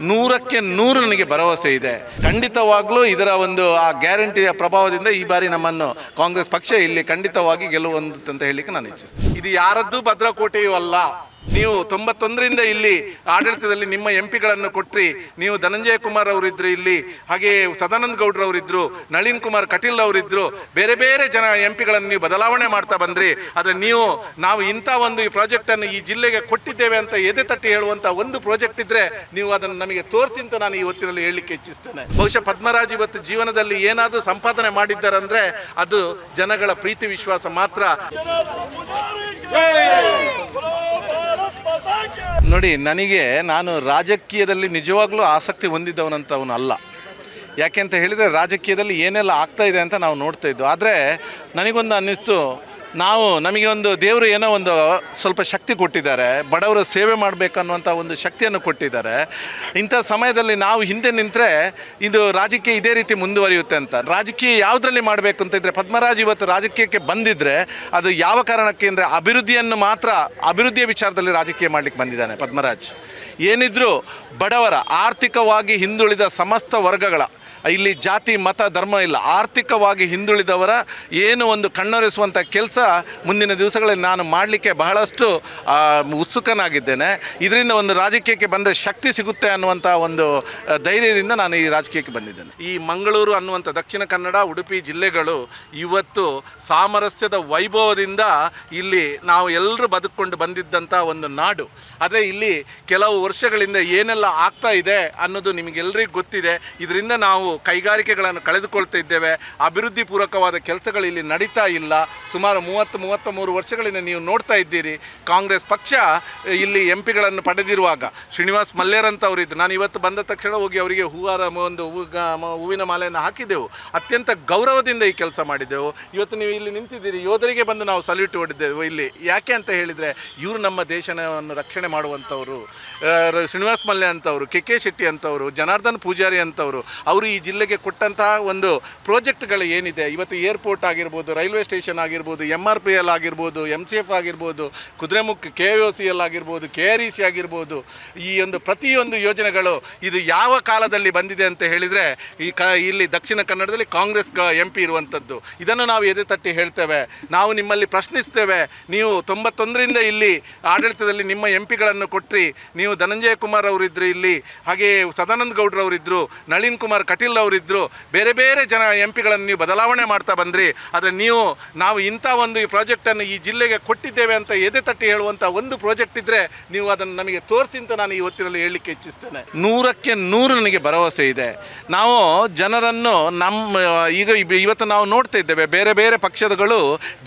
ನೂರಕ್ಕೆ ನೂರು ನನಗೆ ಭರವಸೆ ಇದೆ. ಖಂಡಿತವಾಗ್ಲೂ ಇದರ ಒಂದು ಆ ಗ್ಯಾರಂಟಿಯ ಪ್ರಭಾವದಿಂದ ಈ ಬಾರಿ ನಮ್ಮನ್ನು ಕಾಂಗ್ರೆಸ್ ಪಕ್ಷ ಇಲ್ಲಿ ಖಂಡಿತವಾಗಿ ಗೆಲುವು ಅಂತ ಹೇಳಲಿಕ್ಕೆ ನಾನು ಇಚ್ಛಿಸ್ತೇನೆ. ಇದು ಯಾರದ್ದು ಭದ್ರಕೋಟೆಯೂ ಅಲ್ಲ. ನೀವು ತೊಂಬತ್ತೊಂದರಿಂದ ಇಲ್ಲಿ ಆಡಳಿತದಲ್ಲಿ ನಿಮ್ಮ ಎಂ ಪಿಗಳನ್ನು ಕೊಟ್ಟಿ ನೀವು ಧನಂಜಯ ಕುಮಾರ್ ಅವರಿದ್ದರು ಇಲ್ಲಿ ಹಾಗೆಯೇ ಸದಾನಂದ ಗೌಡ್ರವರಿದ್ರು ನಳಿನ್ ಕುಮಾರ್ ಕಟೀಲ್ ಅವರಿದ್ದರು ಬೇರೆ ಬೇರೆ ಜನ ಎಂ ಪಿಗಳನ್ನು ನೀವು ಬದಲಾವಣೆ ಮಾಡ್ತಾ ಬಂದ್ರಿ. ಆದರೆ ನೀವು, ನಾವು ಇಂಥ ಒಂದು ಈ ಪ್ರಾಜೆಕ್ಟನ್ನು ಈ ಜಿಲ್ಲೆಗೆ ಕೊಟ್ಟಿದ್ದೇವೆ ಅಂತ ಎದೆ ತಟ್ಟಿ ಹೇಳುವಂಥ ಒಂದು ಪ್ರಾಜೆಕ್ಟ್ ಇದ್ದರೆ ನೀವು ಅದನ್ನು ನಮಗೆ ತೋರಿಸಿ ಅಂತ ನಾನು ಈ ಹೊತ್ತಿನಲ್ಲಿ ಹೇಳಲಿಕ್ಕೆ ಇಚ್ಛಿಸ್ತೇನೆ. ಬಹುಶಃ ಪದ್ಮರಾಜ್ ಇವತ್ತು ಜೀವನದಲ್ಲಿ ಏನಾದರೂ ಸಂಪಾದನೆ ಮಾಡಿದ್ದಾರಂದರೆ ಅದು ಜನಗಳ ಪ್ರೀತಿ ವಿಶ್ವಾಸ ಮಾತ್ರ. ನೋಡಿ, ನನಗೆ ನಾನು ರಾಜಕೀಯದಲ್ಲಿ ನಿಜವಾಗ್ಲೂ ಆಸಕ್ತಿ ಹೊಂದಿದ್ದವನಂತವನು ಅಲ್ಲ. ಯಾಕೆ ಅಂತ ಹೇಳಿದರೆ ರಾಜಕೀಯದಲ್ಲಿ ಏನೆಲ್ಲ ಆಗ್ತಾ ಇದೆ ಅಂತ ನಾವು ನೋಡ್ತಾ ಇದ್ದು ಆದರೆ ನನಗೊಂದು ಅನ್ನಿಸ್ತು ನಾವು ನಮಗೆ ಒಂದು ದೇವರು ಏನೋ ಒಂದು ಸ್ವಲ್ಪ ಶಕ್ತಿ ಕೊಟ್ಟಿದ್ದಾರೆ, ಬಡವರ ಸೇವೆ ಮಾಡಬೇಕನ್ನುವಂಥ ಒಂದು ಶಕ್ತಿಯನ್ನು ಕೊಟ್ಟಿದ್ದಾರೆ. ಇಂಥ ಸಮಯದಲ್ಲಿ ನಾವು ಹಿಂದೆ ನಿಂತರೆ ಇದು ರಾಜಕೀಯ ಇದೇ ರೀತಿ ಮುಂದುವರಿಯುತ್ತೆ ಅಂತ. ರಾಜಕೀಯ ಯಾವುದರಲ್ಲಿ ಮಾಡಬೇಕು ಅಂತ ಇದ್ದರೆ ಪದ್ಮರಾಜ್ ಇವತ್ತು ರಾಜಕೀಯಕ್ಕೆ ಬಂದಿದ್ದರೆ ಅದು ಯಾವ ಕಾರಣಕ್ಕೆ ಅಂದರೆ ಅಭಿವೃದ್ಧಿಯನ್ನು ಮಾತ್ರ, ಅಭಿವೃದ್ಧಿಯ ವಿಚಾರದಲ್ಲಿ ರಾಜಕೀಯ ಮಾಡಲಿಕ್ಕೆ ಬಂದಿದ್ದಾನೆ ಪದ್ಮರಾಜ್. ಏನಿದ್ರೂ ಬಡವರ ಆರ್ಥಿಕವಾಗಿ ಹಿಂದುಳಿದ ಸಮಸ್ತ ವರ್ಗಗಳ ಇಲ್ಲಿ ಜಾತಿ, ಮತ, ಧರ್ಮ ಇಲ್ಲ. ಆರ್ಥಿಕವಾಗಿ ಹಿಂದುಳಿದವರ ಏನು ಒಂದು ಕಣ್ಣೊರೆಸುವಂಥ ಕೆಲಸ ಮುಂದಿನ ದಿವಸಗಳಲ್ಲಿ ನಾನು ಮಾಡಲಿಕ್ಕೆ ಬಹಳಷ್ಟು ಉತ್ಸುಕನಾಗಿದ್ದೇನೆ. ಇದರಿಂದ ಒಂದು ರಾಜಕೀಯಕ್ಕೆ ಬಂದರೆ ಶಕ್ತಿ ಸಿಗುತ್ತೆ ಅನ್ನುವಂಥ ಒಂದು ಧೈರ್ಯದಿಂದ ನಾನು ಈ ರಾಜಕೀಯಕ್ಕೆ ಬಂದಿದ್ದೇನೆ. ಈ ಮಂಗಳೂರು ಅನ್ನುವಂಥ ದಕ್ಷಿಣ ಕನ್ನಡ, ಉಡುಪಿ ಜಿಲ್ಲೆಗಳು ಇವತ್ತು ಸಾಮರಸ್ಯದ ವೈಭವದಿಂದ ಇಲ್ಲಿ ನಾವು ಎಲ್ಲರೂ ಬದುಕೊಂಡು ಬಂದಿದ್ದಂಥ ಒಂದು ನಾಡು. ಆದರೆ ಇಲ್ಲಿ ಕೆಲವು ವರ್ಷಗಳಿಂದ ಏನೆಲ್ಲ ಆಗ್ತಾ ಇದೆ ಅನ್ನೋದು ನಿಮಗೆಲ್ಲರಿಗೂ ಗೊತ್ತಿದೆ. ಇದರಿಂದ ನಾವು ಕೈಗಾರಿಕೆಗಳನ್ನು ಕಳೆದುಕೊಳ್ತಾ ಇದ್ದೇವೆ. ಅಭಿವೃದ್ಧಿ ಪೂರಕವಾದ ಕೆಲಸಗಳು ಇಲ್ಲಿ ನಡೀತಾ ಇಲ್ಲ. ಸುಮಾರು ಮೂವತ್ತು ಮೂವತ್ತ ಮೂರು ವರ್ಷಗಳಿಂದ ನೀವು ನೋಡ್ತಾ ಇದ್ದೀರಿ. ಕಾಂಗ್ರೆಸ್ ಪಕ್ಷ ಇಲ್ಲಿ ಎಂ ಪಿಗಳನ್ನು ಪಡೆದಿರುವಾಗ. ಶ್ರೀನಿವಾಸ್ ಮಲ್ಲೇರಂತ ಅವರಿದ್ದು ನಾನು ಇವತ್ತು ಬಂದ ತಕ್ಷಣ ಹೋಗಿ ಅವರಿಗೆ ಹೂವಾರ ಒಂದು ಹೂವಿನ ಮಾಲೆಯನ್ನು ಹಾಕಿದೆವು. ಅತ್ಯಂತ ಗೌರವದಿಂದ ಈ ಕೆಲಸ ಮಾಡಿದೆವು. ಇವತ್ತು ನೀವು ಇಲ್ಲಿ ನಿಂತಿದ್ದೀರಿ. ಯೋಧರಿಗೆ ಬಂದು ನಾವು ಸಲ್ಯೂಟ್ ಹೊಡೆದೆವು ಇಲ್ಲಿ. ಯಾಕೆ ಅಂತ ಹೇಳಿದರೆ, ಇವರು ನಮ್ಮ ದೇಶವನ್ನು ರಕ್ಷಣೆ ಮಾಡುವಂಥವರು. ಶ್ರೀನಿವಾಸ್ ಮಲ್ಯ ಅಂತವರು, ಕೆ ಕೆ ಶೆಟ್ಟಿ ಅಂತವರು, ಜನಾರ್ದನ್ ಪೂಜಾರಿ ಅಂತವರು. ಅವರು ಈ ಜಿಲ್ಲೆಗೆ ಕೊಟ್ಟಂತಹ ಒಂದು ಪ್ರಾಜೆಕ್ಟ್ಗಳು ಏನಿದೆ? ಇವತ್ತು ಏರ್ಪೋರ್ಟ್ ಆಗಿರ್ಬೋದು, ರೈಲ್ವೆ ಸ್ಟೇಷನ್ ಆಗಿರ್ಬೋದು ಎಂ ಆರ್ ಪಿ ಎಲ್ ಆಗಿರ್ಬೋದು ಎಂ ಸಿ ಎಫ್ ಆಗಿರ್ಬೋದು, Kudremukh K O C L ಆಗಿರ್ಬೋದು ಕೆ ಆರ್ ಇ ಸಿ ಆಗಿರ್ಬೋದು, ಈ ಒಂದು ಪ್ರತಿಯೊಂದು ಯೋಜನೆಗಳು ಇದು ಯಾವ ಕಾಲದಲ್ಲಿ ಬಂದಿದೆ ಅಂತ ಹೇಳಿದರೆ, ಈ ಕ, ಇಲ್ಲಿ ದಕ್ಷಿಣ ಕನ್ನಡದಲ್ಲಿ ಕಾಂಗ್ರೆಸ್ ಎಂ ಪಿ ಇರುವಂಥದ್ದು. ಇದನ್ನು ನಾವು ಎದೆ ತಟ್ಟಿ ಹೇಳ್ತೇವೆ. ನಾವು ನಿಮ್ಮಲ್ಲಿ ಪ್ರಶ್ನಿಸ್ತೇವೆ. ನೀವು ತೊಂಬತ್ತೊಂದರಿಂದ ಇಲ್ಲಿ ಆಡಳಿತದಲ್ಲಿ ನಿಮ್ಮ ಎಂ ಪಿಗಳನ್ನು ಕೊಟ್ಟರಿ ನೀವು ಧನಂಜಯ ಕುಮಾರ್ ಅವರಿದ್ದರು ಇಲ್ಲಿ. ಹಾಗೆಯೇ ಸದಾನಂದ ಗೌಡ್ರವರಿದ್ರು, ನಳಿನ್ ಕುಮಾರ್ ಕಟೀಲ್ ಅವರಿದ್ರು ಬೇರೆ ಬೇರೆ ಜನ ಎಂ ಪಿಗಳನ್ನು ನೀವು ಬದಲಾವಣೆ ಮಾಡ್ತಾ ಬಂದ್ರಿ. ಆದರೆ ನೀವು, ನಾವು ಇಂಥ ಒಂದು ಈ ಪ್ರಾಜೆಕ್ಟನ್ನು ಈ ಜಿಲ್ಲೆಗೆ ಕೊಟ್ಟಿದ್ದೇವೆ ಅಂತ ಎದೆ ತಟ್ಟಿ ಹೇಳುವಂಥ ಒಂದು ಪ್ರಾಜೆಕ್ಟ್ ಇದ್ದರೆ ನೀವು ಅದನ್ನು ನಮಗೆ ತೋರಿಸಿ ಅಂತ ನಾನು ಈ ಹೊತ್ತಿನಲ್ಲಿ ಹೇಳಲಿಕ್ಕೆ ಇಚ್ಛಿಸ್ತೇನೆ. ನೂರಕ್ಕೆ ನೂರು ನನಗೆ ಭರವಸೆ ಇದೆ. ನಾವು ಜನರನ್ನು ನಮ್ಮ, ಈಗ ಇವತ್ತು ನಾವು ನೋಡ್ತಾ ಇದ್ದೇವೆ, ಬೇರೆ ಬೇರೆ ಪಕ್ಷದಗಳು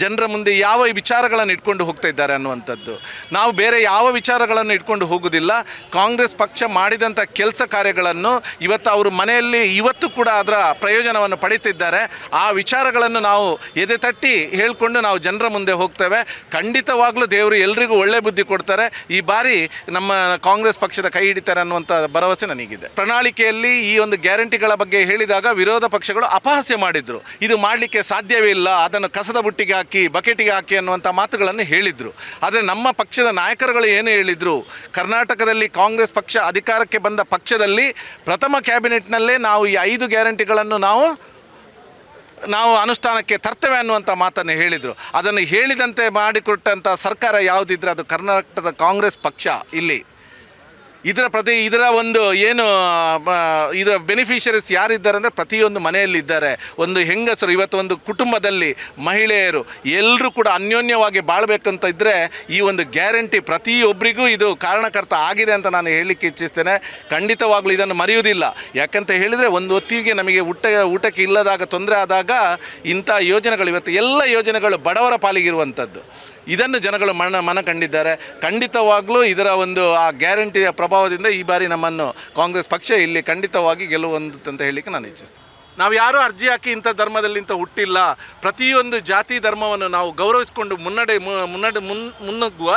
ಜನರ ಮುಂದೆ ಯಾವ ವಿಚಾರಗಳನ್ನು ಇಟ್ಕೊಂಡು ಹೋಗ್ತಾ ಇದ್ದಾರೆ ಅನ್ನುವಂಥದ್ದು. ನಾವು ಬೇರೆ ಯಾವ ವಿಚಾರಗಳನ್ನು ಇಟ್ಕೊಂಡು ಹೋಗೋದಿಲ್ಲ. ಕಾಂಗ್ರೆಸ್ ಪಕ್ಷ ಮಾಡಿದಂಥ ಕೆಲಸ ಕಾರ್ಯಗಳನ್ನು ಇವತ್ತು ಅವರು ಮನೆಯಲ್ಲಿ ಇವತ್ತು ಕೂಡ ಅದರ ಪ್ರಯೋಜನವನ್ನು ಪಡೀತಿದ್ದಾರೆ. ಆ ವಿಚಾರಗಳನ್ನು ನಾವು ಎದೆ ತಟ್ಟಿ ಹೇಳಿಕೊಂಡು ನಾವು ಜನರ ಮುಂದೆ ಹೋಗ್ತೇವೆ. ಖಂಡಿತವಾಗ್ಲೂ ದೇವರು ಎಲ್ರಿಗೂ ಒಳ್ಳೆ ಬುದ್ಧಿ ಕೊಡ್ತಾರೆ. ಈ ಬಾರಿ ನಮ್ಮ ಕಾಂಗ್ರೆಸ್ ಪಕ್ಷದ ಕೈ ಹಿಡಿತಾರೆ ಅನ್ನುವಂಥ ಭರವಸೆ ನನಗಿದೆ. ಪ್ರಣಾಳಿಕೆಯಲ್ಲಿ ಈ ಒಂದು ಗ್ಯಾರಂಟಿಗಳ ಬಗ್ಗೆ ಹೇಳಿದಾಗ ವಿರೋಧ ಪಕ್ಷಗಳು ಅಪಹಾಸ್ಯ ಮಾಡಿದ್ರು. ಇದು ಮಾಡಲಿಕ್ಕೆ ಸಾಧ್ಯವೇ ಇಲ್ಲ, ಅದನ್ನು ಕಸದ ಬುಟ್ಟಿಗೆ ಹಾಕಿ, ಬಕೆಟಿಗೆ ಹಾಕಿ ಅನ್ನುವಂಥ ಮಾತುಗಳನ್ನು ಹೇಳಿದರು. ಆದರೆ ನಮ್ಮ ಪಕ್ಷದ ನಾಯಕರುಗಳು ಏನು ಹೇಳಿದರು? ಕರ್ನಾಟಕದಲ್ಲಿ ಕಾಂಗ್ರೆಸ್ ಪಕ್ಷ ಅಧಿಕಾರಕ್ಕೆ ಬಂದ ಪಕ್ಷದಲ್ಲಿ ಪ್ರಥಮ ಕ್ಯಾಬಿನೆಟ್ನಲ್ಲೇ ನಾವು ಈ ಐದು ಗ್ಯಾರಂಟಿಗಳನ್ನು ನಾವು ನಾವು ಅನುಷ್ಠಾನಕ್ಕೆ ತರ್ತೇವೆ ಅನ್ನುವಂಥ ಮಾತನ್ನು ಹೇಳಿದರು. ಅದನ್ನು ಹೇಳಿದಂತೆ ಮಾಡಿಕೊಟ್ಟಂಥ ಸರ್ಕಾರ ಯಾವುದಿದ್ರೆ ಅದು ಕರ್ನಾಟಕದ ಕಾಂಗ್ರೆಸ್ ಪಕ್ಷ ಇಲ್ಲಿ. ಇದರ ಪ್ರತಿ, ಇದರ ಒಂದು ಏನು ಇದರ ಬೆನಿಫಿಷರೀಸ್ ಯಾರಿದ್ದಾರೆ ಅಂದರೆ ಪ್ರತಿಯೊಂದು ಮನೆಯಲ್ಲಿದ್ದಾರೆ. ಒಂದು ಹೆಂಗಸರು, ಇವತ್ತು ಒಂದು ಕುಟುಂಬದಲ್ಲಿ ಮಹಿಳೆಯರು ಎಲ್ಲರೂ ಕೂಡ ಅನ್ಯೋನ್ಯವಾಗಿ ಬಾಳಬೇಕಂತ ಇದ್ದರೆ ಈ ಒಂದು ಗ್ಯಾರಂಟಿ ಪ್ರತಿಯೊಬ್ಬರಿಗೂ ಇದು ಕಾರಣಕರ್ತ ಆಗಿದೆ ಅಂತ ನಾನು ಹೇಳಲಿಕ್ಕೆ ಇಚ್ಛಿಸ್ತೇನೆ. ಖಂಡಿತವಾಗ್ಲೂ ಇದನ್ನು ಮರೆಯುವುದಿಲ್ಲ. ಯಾಕಂತ ಹೇಳಿದರೆ ಒಂದು ಹೊತ್ತಿಗೆ ನಮಗೆ ಊಟ, ಊಟಕ್ಕೆ ಇಲ್ಲದಾಗ, ತೊಂದರೆ ಆದಾಗ ಇಂಥ ಯೋಜನೆಗಳು, ಇವತ್ತು ಎಲ್ಲ ಯೋಜನೆಗಳು ಬಡವರ ಪಾಲಿಗಿರುವಂಥದ್ದು ಇದನ್ನು ಜನಗಳು ಮನ ಮನ ಕಂಡಿದ್ದಾರೆ. ಖಂಡಿತವಾಗಲೂ ಇದರ ಒಂದು ಆ ಗ್ಯಾರಂಟಿಯ ಪ್ರಭಾವದಿಂದ ಈ ಬಾರಿ ನಮ್ಮನ್ನು ಕಾಂಗ್ರೆಸ್ ಪಕ್ಷ ಇಲ್ಲಿ ಖಂಡಿತವಾಗಿ ಗೆಲುವು ಅಂತ ಹೇಳಲಿಕ್ಕೆ ನಾನು ಇಚ್ಛಿಸ್ತೀನಿ. ನಾವು ಯಾರೂ ಅರ್ಜಿ ಹಾಕಿ ಇಂಥ ಧರ್ಮದಲ್ಲಿ ಇಂಥ ಹುಟ್ಟಿಲ್ಲ. ಪ್ರತಿಯೊಂದು ಜಾತಿ ಧರ್ಮವನ್ನು ನಾವು ಗೌರವಿಸಿಕೊಂಡು ಮುನ್ನಡೆ ಮುನ್ನಡೆ ಮುನ್ ಮುನ್ನುಗ್ಗುವ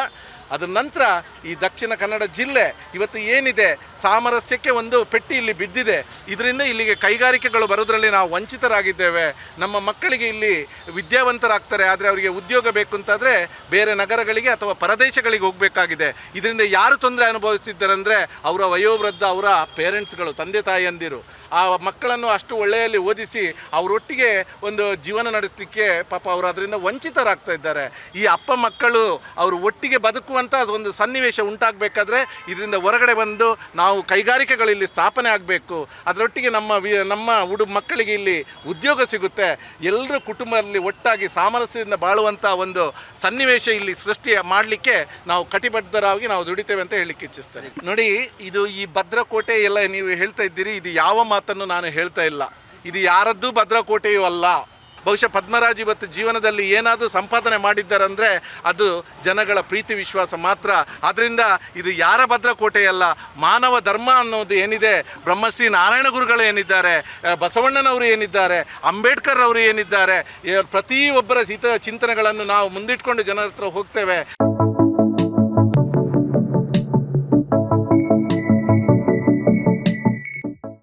ಅದರ ನಂತರ ಈ ದಕ್ಷಿಣ ಕನ್ನಡ ಜಿಲ್ಲೆ ಇವತ್ತು ಏನಿದೆ, ಸಾಮರಸ್ಯಕ್ಕೆ ಒಂದು ಪೆಟ್ಟಿ ಇಲ್ಲಿ ಬಿದ್ದಿದೆ. ಇದರಿಂದ ಇಲ್ಲಿಗೆ ಕೈಗಾರಿಕೆಗಳು ಬರೋದರಲ್ಲಿ ನಾವು ವಂಚಿತರಾಗಿದ್ದೇವೆ. ನಮ್ಮ ಮಕ್ಕಳಿಗೆ ಇಲ್ಲಿ ವಿದ್ಯಾವಂತರಾಗ್ತಾರೆ, ಆದರೆ ಅವರಿಗೆ ಉದ್ಯೋಗ ಬೇಕು ಅಂತಾದರೆ ಬೇರೆ ನಗರಗಳಿಗೆ ಅಥವಾ ಪರದೇಶಗಳಿಗೆ ಹೋಗಬೇಕಾಗಿದೆ. ಇದರಿಂದ ಯಾರು ತೊಂದರೆ ಅನುಭವಿಸ್ತಿದ್ದಾರೆ ಅಂದರೆ ಅವರ ವಯೋವೃದ್ಧ, ಅವರ ಪೇರೆಂಟ್ಸ್ಗಳು, ತಂದೆ ತಾಯಿಯಂದಿರು ಆ ಮಕ್ಕಳನ್ನು ಅಷ್ಟು ಒಳ್ಳೆಯಲ್ಲಿ ಓದಿಸಿ ಅವರೊಟ್ಟಿಗೆ ಒಂದು ಜೀವನ ನಡೆಸಲಿಕ್ಕೆ ಪಾಪ ಅವರು ಅದರಿಂದ ವಂಚಿತರಾಗ್ತಾ ಇದ್ದಾರೆ. ಈ ಅಪ್ಪ ಮಕ್ಕಳು ಅವರು ಒಟ್ಟಿಗೆ ಬದುಕುವಂಥ ಒಂದು ಸನ್ನಿವೇಶ ಉಂಟಾಗಬೇಕಾದ್ರೆ ಇದರಿಂದ ಹೊರಗಡೆ ಬಂದು ನಾವು ಕೈಗಾರಿಕೆಗಳು ಇಲ್ಲಿ ಸ್ಥಾಪನೆ ಆಗಬೇಕು. ಅದರೊಟ್ಟಿಗೆ ನಮ್ಮ ವಿ, ನಮ್ಮ ಹುಡು ಮಕ್ಕಳಿಗೆ ಇಲ್ಲಿ ಉದ್ಯೋಗ ಸಿಗುತ್ತೆ. ಎಲ್ಲರೂ ಕುಟುಂಬದಲ್ಲಿ ಒಟ್ಟಾಗಿ ಸಾಮರಸ್ಯದಿಂದ ಬಾಳುವಂಥ ಒಂದು ಸನ್ನಿವೇಶ ಇಲ್ಲಿ ಸೃಷ್ಟಿ ಮಾಡಲಿಕ್ಕೆ ನಾವು ಕಟಿಬದ್ಧರಾಗಿ ನಾವು ದುಡಿತೇವೆ ಅಂತ ಹೇಳಲಿಕ್ಕೆ ಇಚ್ಛಿಸ್ತೇನೆ. ನೋಡಿ, ಇದು ಈ ಭದ್ರಕೋಟೆ ಎಲ್ಲ ನೀವು ಹೇಳ್ತಾ ಇದ್ದೀರಿ, ಇದು ಯಾವ ಮಾತನ್ನು ನಾನು ಹೇಳ್ತಾ ಇಲ್ಲ. ಇದು ಯಾರದ್ದು ಭದ್ರಕೋಟೆಯೂ ಅಲ್ಲ. ಬಹುಶಃ ಪದ್ಮರಾಜ್ ಇವತ್ತು ಜೀವನದಲ್ಲಿ ಏನಾದರೂ ಸಂಪಾದನೆ ಮಾಡಿದ್ದಾರಂದರೆ ಅದು ಜನಗಳ ಪ್ರೀತಿ ವಿಶ್ವಾಸ ಮಾತ್ರ. ಆದ್ದರಿಂದ ಇದು ಯಾರ ಭದ್ರಕೋಟೆಯಲ್ಲ, ಮಾನವ ಧರ್ಮ ಅನ್ನೋದು ಏನಿದೆ, ಬ್ರಹ್ಮಶ್ರೀ ನಾರಾಯಣ ಗುರುಗಳು ಏನಿದ್ದಾರೆ ಬಸವಣ್ಣನವರು ಏನಿದ್ದಾರೆ, ಅಂಬೇಡ್ಕರ್ ಅವರು ಏನಿದ್ದಾರೆ ಪ್ರತಿಯೊಬ್ಬರ ಹಿತ ಚಿಂತನೆಗಳನ್ನು ನಾವು ಮುಂದಿಟ್ಕೊಂಡು ಜನರ ಹತ್ರ ಹೋಗ್ತೇವೆ.